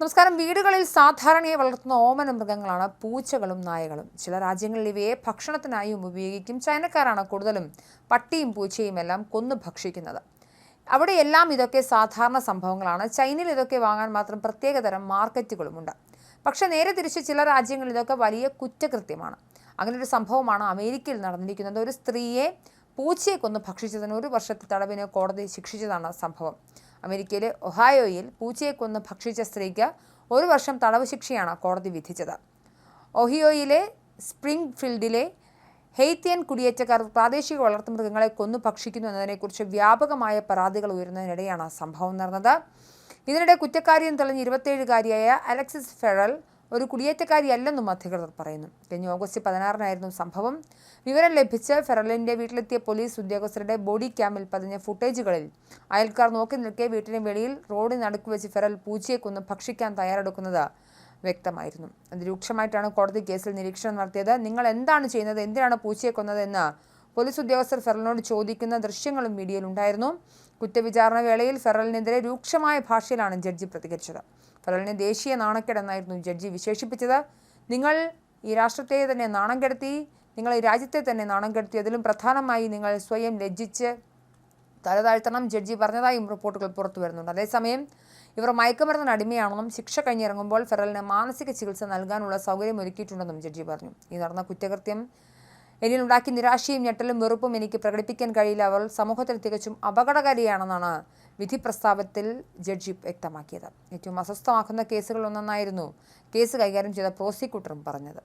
നമസ്കാരം. വീടുകളിൽ സാധാരണയായി വളർത്തുന്ന ഓമന മൃഗങ്ങളാണ് പൂച്ചകളും നായകളും. ചില രാജ്യങ്ങളിൽ ഇവയെ ഭക്ഷണത്തിനായും ഉപയോഗിക്കും. ചൈനക്കാരാണ് കൂടുതലും പട്ടിയും പൂച്ചയും എല്ലാം കൊന്നു ഭക്ഷിക്കുന്നത്. അവിടെയെല്ലാം ഇതൊക്കെ സാധാരണ സംഭവങ്ങളാണ്. ചൈനയിൽ ഇതൊക്കെ വാങ്ങാൻ മാത്രം പ്രത്യേകതരം മാർക്കറ്റുകളുമുണ്ട്. പക്ഷേ നേരെ തിരിച്ച് ചില രാജ്യങ്ങളിൽ ഇതൊക്കെ വലിയ കുറ്റകൃത്യമാണ്. അങ്ങനെ ഒരു സംഭവമാണ് അമേരിക്കയിൽ നടന്നിരിക്കുന്നത്. ഒരു സ്ത്രീയെ പൂച്ചയെ കൊന്ന് ഭക്ഷിച്ചതിന് ഒരു വർഷത്തെ തടവിന് കോടതി ശിക്ഷിച്ചതാണ് സംഭവം. അമേരിക്കയിലെ ഒഹായോയിൽ പൂച്ചയെ കൊന്ന് ഭക്ഷിച്ച സ്ത്രീക്ക് ഒരു വർഷം തടവ് ശിക്ഷയാണ് കോടതി വിധിച്ചത്. ഒഹിയോയിലെ സ്പ്രിംഗ് ഫീൽഡിലെ ഹെയ്ത്തിയൻ കുടിയേറ്റക്കാർ പ്രാദേശിക വളർത്തുമൃഗങ്ങളെ കൊന്നു ഭക്ഷിക്കുന്നു എന്നതിനെക്കുറിച്ച് വ്യാപകമായ പരാതികൾ ഉയരുന്നതിനിടെയാണ് സംഭവം നടന്നത്. ഇതിനിടെ കുറ്റക്കാരിയും തെളിഞ്ഞ് ഇരുപത്തേഴുകാരിയായ അലക്സിസ് ഫെറൽ ഒരു കുടിയേറ്റക്കാരിയല്ലെന്നും അധികൃതർ പറയുന്നു. കഴിഞ്ഞ ഓഗസ്റ്റ് പതിനാറിനായിരുന്നു സംഭവം. വിവരം ലഭിച്ച് ഫെറലിന്റെ വീട്ടിലെത്തിയ പോലീസ് ഉദ്യോഗസ്ഥരുടെ ബോഡി ക്യാമിൽ പതിഞ്ഞ ഫുട്ടേജുകളിൽ അയൽക്കാർ നോക്കി നിൽക്കെ വീട്ടിന് വെളിയിൽ റോഡിന് നടുക്ക് വെച്ച് ഫെറൽ പൂച്ചയെ കൊന്ന് ഭക്ഷിക്കാൻ തയ്യാറെടുക്കുന്നത് വ്യക്തമായിരുന്നു. അതിരൂക്ഷമായിട്ടാണ് കോടതി കേസിൽ നിരീക്ഷണം നടത്തിയത്. നിങ്ങൾ എന്താണ് ചെയ്യുന്നത്? എന്തിനാണ് പൂച്ചയെ കൊന്നതെന്ന് പോലീസ് ഉദ്യോഗസ്ഥർ ഫെറലിനോട് ചോദിക്കുന്ന ദൃശ്യങ്ങളും മീഡിയയിലുണ്ടായിരുന്നു. കുറ്റവിചാരണ വേളയിൽ ഫെറലിനെതിരെ രൂക്ഷമായ ഭാഷയിലാണ് ജഡ്ജി പ്രതികരിച്ചത്. ഫെറലിനെ ദേശീയ നാണക്കേടെന്നായിരുന്നു ജഡ്ജി വിശേഷിപ്പിച്ചത്. നിങ്ങൾ ഈ രാഷ്ട്രത്തെ തന്നെ നാണം കെടുത്തി നിങ്ങൾ ഈ രാജ്യത്തെ തന്നെ നാണം കെടുത്തി അതിലും പ്രധാനമായി നിങ്ങൾ സ്വയം ലജ്ജിച്ച് തലതാഴ്ത്തണം ജഡ്ജി പറഞ്ഞതായും റിപ്പോർട്ടുകൾ പുറത്തു വരുന്നുണ്ട്. അതേസമയം ഇവർ മയക്കുമരുന്നിന് അടിമയാണെന്നും ശിക്ഷ കഴിഞ്ഞിറങ്ങുമ്പോൾ ഫെറലിന് മാനസിക ചികിത്സ നൽകാനുള്ള സൗകര്യം ഒരുക്കിയിട്ടുണ്ടെന്നും ജഡ്ജി പറഞ്ഞു. ഈ നടന്ന കുറ്റകൃത്യം എന്നിലുണ്ടാക്കി നിരാശയും ഞെട്ടലും വെറുപ്പും എനിക്ക് പ്രകടിപ്പിക്കാൻ കഴിയില്ല. അവൾ സമൂഹത്തിൽ തികച്ചും അപകടകാരിയാണെന്നാണ് വിധി പ്രസ്താവത്തിൽ ജഡ്ജി വ്യക്തമാക്കിയത്. ഏറ്റവും അസ്വസ്ഥമാക്കുന്ന കേസുകളിലൊന്നായിരുന്നു കേസ് കൈകാര്യം ചെയ്ത പ്രോസിക്യൂട്ടറും പറഞ്ഞത്.